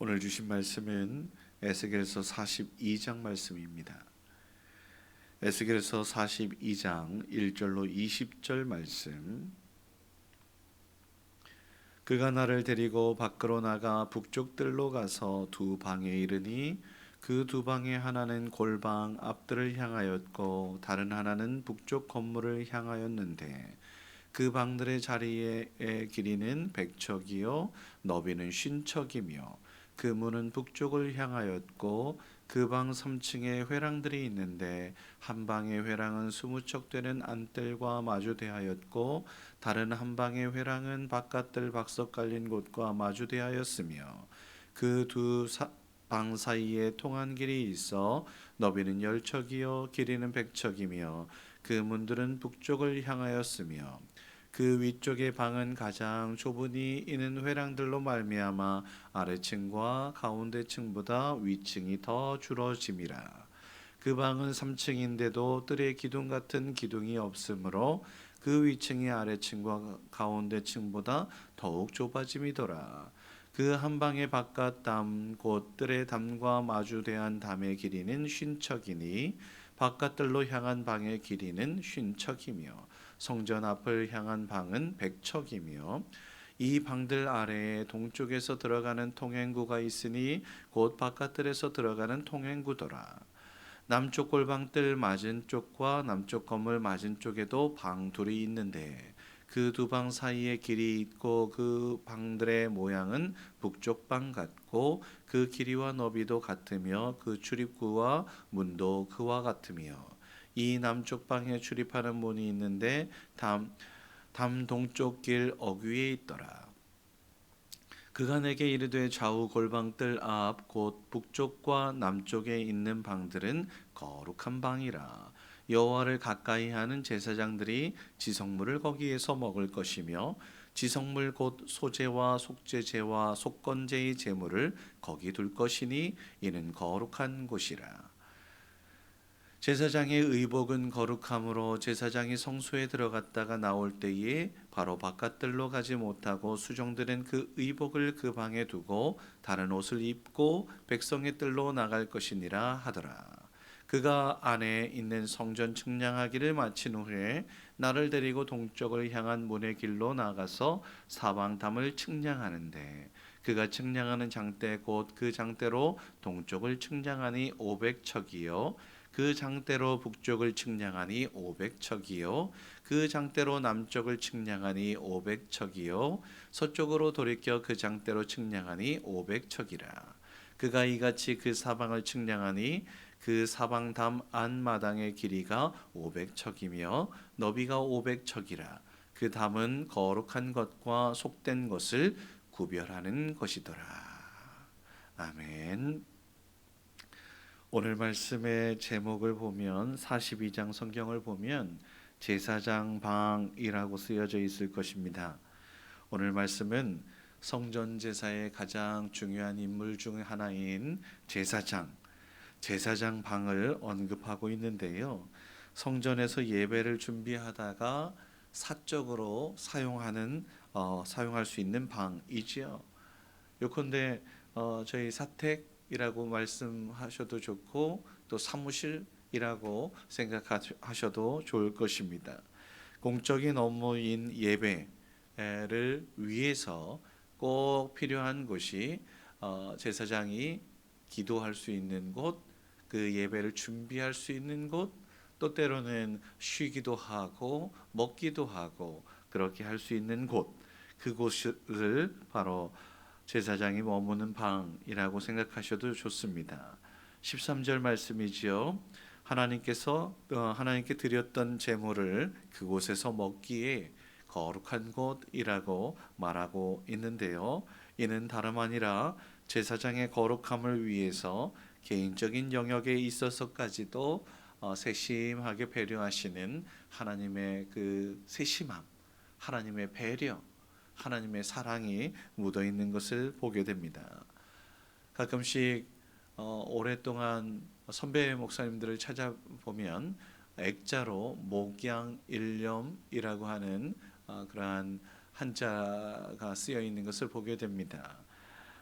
오늘 주신 말씀은 에스겔서 42장 말씀입니다. 에스겔서 42장 1절로 20절 말씀 그가 나를 데리고 밖으로 나가 북쪽 들로 가서 두 방에 이르니 그 두 방의 하나는 골방 앞들을 향하였고 다른 하나는 북쪽 건물을 향하였는데 그 방들의 자리의 길이는 백척이요 너비는 쉰척이며 그 문은 북쪽을 향하였고 그 방 3층에 회랑들이 있는데 한 방의 회랑은 스무 척 되는 안뜰과 마주대하였고 다른 한 방의 회랑은 바깥들 박석 깔린 곳과 마주대하였으며 그두 방 사이에 통한 길이 있어 너비는 열 척이요 길이는 백 척이며 그 문들은 북쪽을 향하였으며 그 위쪽의 방은 가장 좁으니 이는 회랑들로 말미암아 아래층과 가운데 층보다 위층이 더 줄어짐이라. 그 방은 3층인데도 뜰에 기둥 같은 기둥이 없으므로 그 위층이 아래층과 가운데 층보다 더욱 좁아짐이더라. 그 한 방의 바깥 담 곧 뜰의 담과 마주대한 담의 길이는 쉰척이니 바깥들로 향한 방의 길이는 쉰척이며 성전 앞을 향한 방은 백척이며 이 방들 아래에 동쪽에서 들어가는 통행구가 있으니 곧 바깥들에서 들어가는 통행구더라. 남쪽 골방뜰 맞은 쪽과 남쪽 건물 맞은 쪽에도 방 둘이 있는데 그 두 방 사이에 길이 있고 그 방들의 모양은 북쪽 방 같고 그 길이와 너비도 같으며 그 출입구와 문도 그와 같으며 이 남쪽 방에 출입하는 문이 있는데 담, 담 동쪽 길 어귀에 있더라. 그가 내게 이르되 좌우 골방들 앞 곧 북쪽과 남쪽에 있는 방들은 거룩한 방이라. 여호와를 가까이 하는 제사장들이 지성물을 거기에서 먹을 것이며 지성물 곧 소제와 속제제와 속건제의 제물을 거기 둘 것이니 이는 거룩한 곳이라. 제사장의 의복은 거룩함으로 제사장이 성소에 들어갔다가 나올 때에 바로 바깥들로 가지 못하고 수종들은 그 의복을 그 방에 두고 다른 옷을 입고 백성의 뜰로 나갈 것이니라 하더라. 그가 안에 있는 성전 측량하기를 마친 후에 나를 데리고 동쪽을 향한 문의 길로 나가서 사방담을 측량하는데 그가 측량하는 장대 곧 그 장대로 동쪽을 측량하니 500척이요 그 장대로 북쪽을 측량하니 500척이요. 그 장대로 남쪽을 측량하니 500척이요. 서쪽으로 돌이켜 그 장대로 측량하니 500척이라. 그가 이같이 그 사방을 측량하니 그 사방 담 안마당의 길이가 500척이며 너비가 500척이라. 그 담은 거룩한 것과 속된 것을 구별하는 것이더라. 아멘. 오늘 말씀의 제목을 보면 42장 성경을 보면 제사장 방이라고 쓰여져 있을 것입니다. 오늘 말씀은 성전 제사의 가장 중요한 인물 중 하나인 제사장 제사장 방을 언급하고 있는데요. 성전에서 예배를 준비하다가 사적으로 사용하는 어, 사용할 수 있는 방이지요. 요컨대 어, 저희 사택 이라고 말씀하셔도 좋고 또 사무실이라고 생각하셔도 좋을 것입니다. 공적인 업무인 예배를 위해서 꼭 필요한 곳이 어, 제사장이 기도할 수 있는 곳, 그 예배를 준비할 수 있는 곳, 또 때로는 쉬기도 하고 먹기도 하고 그렇게 할 수 있는 곳, 그곳을 바로 제사장이 머무는 방이라고 생각하셔도 좋습니다. 13절 말씀이지요. 하나님께서 어, 하나님께 드렸던 제물을 그곳에서 먹기에 거룩한 곳이라고 말하고 있는데요. 이는 다름 아니라 제사장의 거룩함을 위해서 개인적인 영역에 있어서까지도 어, 세심하게 배려하시는 하나님의 그 세심함, 하나님의 배려, 하나님의 사랑이 묻어 있는 것을 보게 됩니다. 가끔씩 어, 오랫동안 선배 목사님들을 찾아보면 액자로 목양 일념이라고 하는 어, 그러한 한자가 쓰여 있는 것을 보게 됩니다.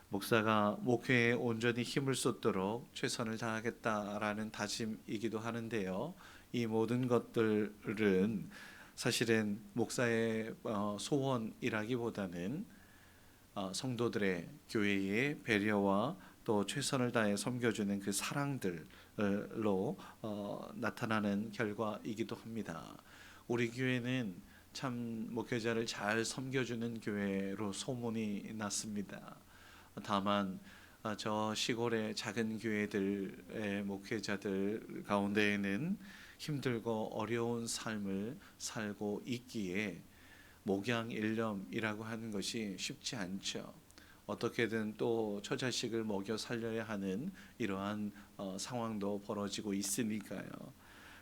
목사가 목회에 온전히 힘을 쏟도록 최선을 다하겠다라는 다짐이기도 하는데요. 이 모든 것들은 사실은 목사의 어, 소원이라기보다는 어, 성도들의 교회의 배려와 또 최선을 다해 섬겨주는 그 사랑들로 어, 나타나는 결과이기도 합니다. 우리 교회는 참 목회자를 잘 섬겨주는 교회로 소문이 났습니다. 다만 아, 저 시골의 작은 교회들의 목회자들 가운데에는 힘들고 어려운 삶을 살고 있기에 목양 일념이라고 하는 것이 쉽지 않죠. 어떻게든 또 처자식을 먹여 살려야 하는 이러한 어, 상황도 벌어지고 있으니까요.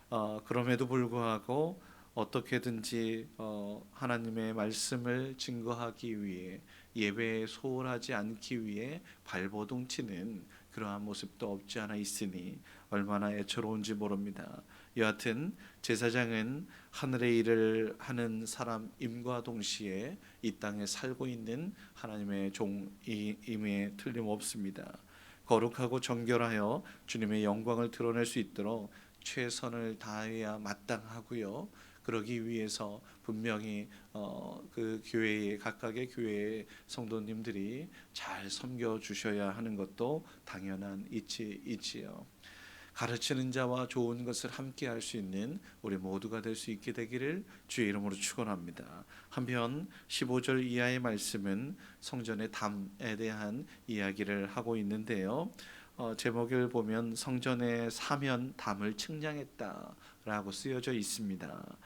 어, 그럼에도 불구하고 어떻게든지 어, 하나님의 말씀을 증거하기 위해 예배에 소홀하지 않기 위해 발버둥 치는 그러한 모습도 없지 않아 있으니 얼마나 애처로운지 모릅니다. 여하튼 제사장은 하늘의 일을 하는 사람임과 동시에 이 땅에 살고 있는 하나님의 종임에 틀림없습니다. 거룩하고 정결하여 주님의 영광을 드러낼 수 있도록 최선을 다해야 마땅하고요. 그러기 위해서 분명히 어, 그 교회의 각각의 교회의 성도님들이 잘 섬겨 주셔야 하는 것도 당연한 이치 이치요. 가르치는 자와 좋은 것을 함께 할 수 있는 우리 모두가 될 수 있게 되기를 주의 이름으로 축원합니다. 한편 15절 이하의 말씀은 성전의 담에 대한 이야기를 하고 있는데요. 어, 제목을 보면 성전의 사면 담을 측량했다라고 쓰여져 있습니다.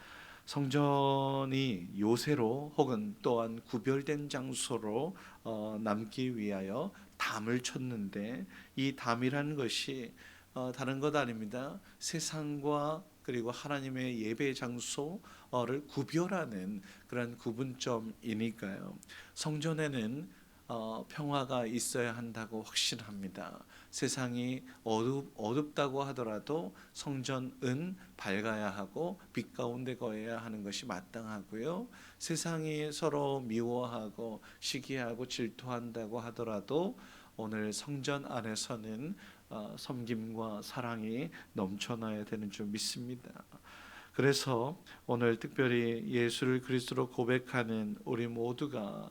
성전이 요새로 혹은 또한 구별된 장소로 어, 남기 위하여 담을 쳤는데 이 담이라는 것이 어, 다른 것 아닙니다. 세상과 그리고 하나님의 예배 장소를 구별하는 그런 구분점이니까요. 성전에는 어, 평화가 있어야 한다고 확신합니다. 세상이 어둡, 어둡다고 하더라도 성전은 밝아야 하고 빛 가운데 거해야 하는 것이 마땅하고요. 세상이 서로 미워하고 시기하고 질투한다고 하더라도 오늘 성전 안에서는 어, 섬김과 사랑이 넘쳐나야 되는 줄 믿습니다. 그래서 오늘 특별히 예수를 그리스도로 고백하는 우리 모두가 아,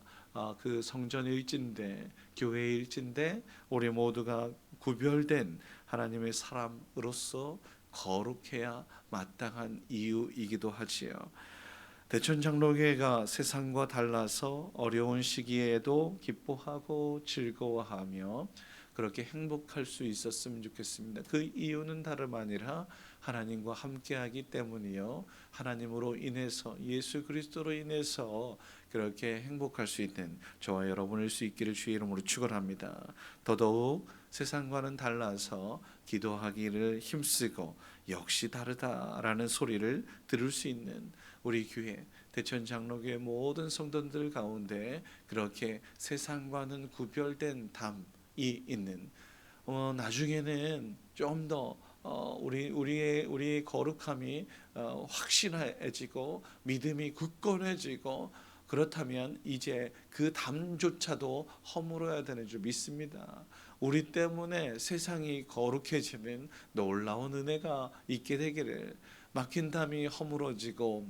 그 성전의 일진데 교회의 일진데 우리 모두가 구별된 하나님의 사람으로서 거룩해야 마땅한 이유이기도 하지요. 대천 장로교회가 세상과 달라서 어려운 시기에도 기뻐하고 즐거워하며 그렇게 행복할 수 있었으면 좋겠습니다. 그 이유는 다름 아니라 하나님과 함께하기 때문이요. 하나님으로 인해서 예수 그리스도로 인해서 그렇게 행복할 수 있는 저와 여러분일 수 있기를 주의 이름으로 축원합니다. 더더욱 세상과는 달라서 기도하기를 힘쓰고 역시 다르다라는 소리를 들을 수 있는 우리 교회 대천 장로교회 모든 성도들 가운데 그렇게 세상과는 구별된 담이 있는 어, 나중에는 좀더 어, 우리 우리의 우리의 거룩함이 어, 확신해지고 믿음이 굳건해지고 그렇다면 이제 그 담조차도 허물어야 되는 줄 믿습니다. 우리 때문에 세상이 거룩해지는 놀라운 은혜가 있게 되기를 막힌 담이 허물어지고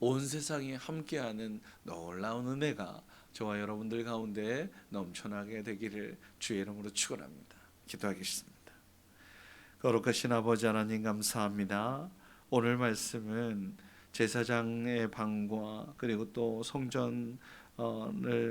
온 세상이 함께하는 놀라운 은혜가 저와 여러분들 가운데 넘쳐나게 되기를 주의 이름으로 축원합니다. 기도하겠습니다. 거룩하신 아버지 하나님 감사합니다. 오늘 말씀은 제사장의 방과 그리고 또 성전을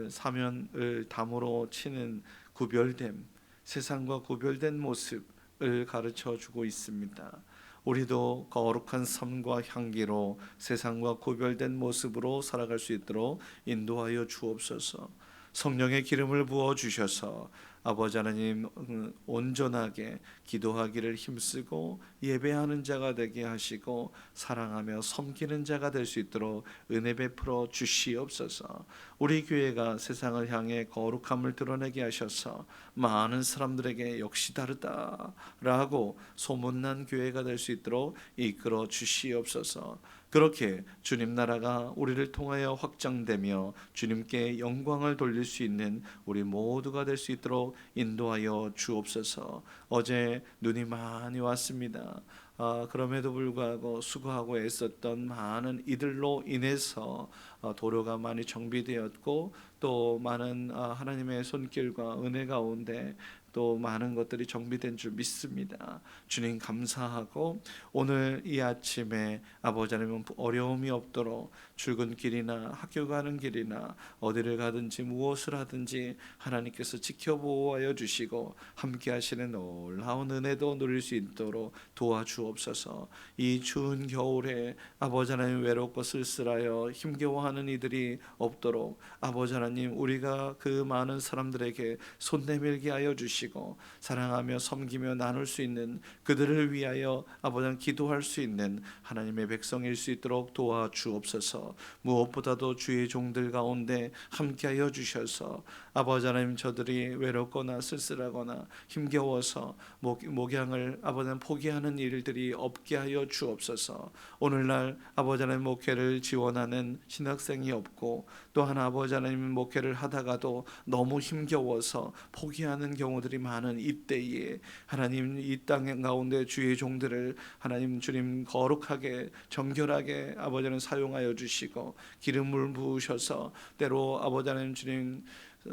사면을 담으로 치는 구별됨, 세상과 구별된 모습을 가르쳐 주고 있습니다. 우리도 거룩한 삶과 향기로 세상과 구별된 모습으로 살아갈 수 있도록 인도하여 주옵소서. 성령의 기름을 부어 주셔서 아버지 하나님 음, 온전하게 기도하기를 힘쓰고 예배하는 자가 되게 하시고 사랑하며 섬기는 자가 될 수 있도록 은혜 베풀어 주시옵소서. 우리 교회가 세상을 향해 거룩함을 드러내게 하셔서 많은 사람들에게 역시 다르다라고 소문난 교회가 될 수 있도록 이끌어 주시옵소서. 그렇게 주님 나라가 우리를 통하여 확장되며 주님께 영광을 돌릴 수 있는 우리 모두가 될 수 있도록 인도하여 주옵소서. 어제 눈이 많이 왔습니다. 아, 그럼에도 불구하고 수고하고 애썼던 많은 이들로 인해서 어, 도로가 많이 정비되었고 또 많은 아, 하나님의 손길과 은혜 가운데 또 많은 것들이 정비된 줄 믿습니다. 주님 감사하고 오늘 이 아침에 아버지 하나님 어려움이 없도록 출근길이나 학교 가는 길이나 어디를 가든지 무엇을 하든지 하나님께서 지켜보호하여 주시고 함께 하시는 놀라운 은혜도 누릴 수 있도록 도와주옵소서. 이 추운 겨울에 아버지 하나님 외롭고 쓸쓸하여 힘겨워하는 이들이 없도록 아버지 하나님 우리가 그 많은 사람들에게 손 내밀게 하여 주시 고 사랑하며 섬기며 나눌 수 있는 그들을 위하여 아버지 기도할 수 있는 하나님의 백성일 수 있도록 도와주옵소서. 무엇보다도 주의 종들 가운데 함께하여 주셔서 아버지 하나님 저들이 외롭거나 쓸쓸하거나 힘겨워서 목, 목양을 아버지 포기하는 일들이 없게 하여 주옵소서. 오늘날 아버지 하나님 목회를 지원하는 신학생이 없고 또한 아버지 하나님 목회를 하다가도 너무 힘겨워서 포기하는 경우들이 많은 이때에 하나님 이 땅 가운데 주의 종들을 하나님 주님 거룩하게 정결하게 아버지 하나님 사용하여 주시고 기름을 부으셔서 때로 아버지 하나님 주님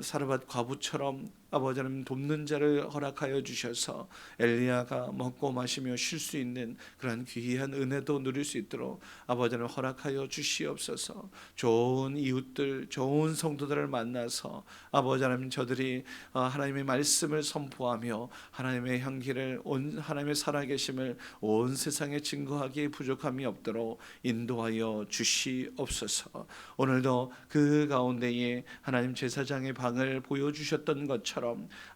사르밧 과부처럼 아버지 하나님 돕는 자를 허락하여 주셔서 엘리야가 먹고 마시며 쉴 수 있는 그러한 귀한 은혜도 누릴 수 있도록 아버지 하나님 허락하여 주시옵소서. 좋은 이웃들, 좋은 성도들을 만나서 아버지 하나님 저들이 어, 하나님의 말씀을 선포하며 하나님의 향기를 온 하나님의 살아계심을 온 세상에 증거하기에 부족함이 없도록 인도하여 주시옵소서. 오늘도 그 가운데에 하나님 제사장의 방을 보여 주셨던 것처럼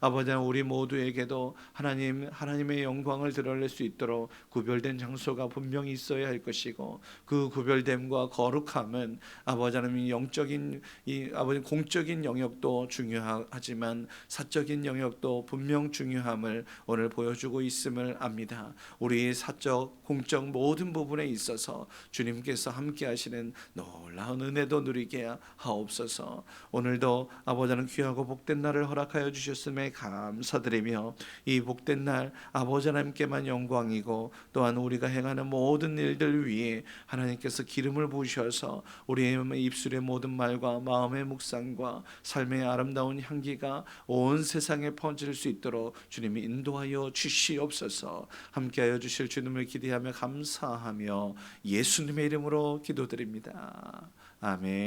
아버지 하나님 우리 모두에게도 하나님 하나님의 영광을 드러낼 수 있도록 구별된 장소가 분명히 있어야 할 것이고 그 구별됨과 거룩함은 아버지 하나님 영적인 이 아버지 공적인 영역도 중요하지만 사적인 영역도 분명 중요함을 오늘 보여주고 있음을 압니다. 우리 사적 공적 모든 부분에 있어서 주님께서 함께 하시는 놀라운 은혜도 누리게 하옵소서. 오늘도 아버지는 귀하고 복된 날을 허락하여 주셨음에 감사드리며 이 복된 날 아버지 하나님께만 영광이고 또한 우리가 행하는 모든 일들 위에 하나님께서 기름을 부으셔서 우리의 입술의 모든 말과 마음의 묵상과 삶의 아름다운 향기가 온 세상에 퍼질 수 있도록 주님이 인도하여 주시옵소서. 함께하여 주실 주님을 기대하며 감사하며 예수님의 이름으로 기도드립니다. 아멘.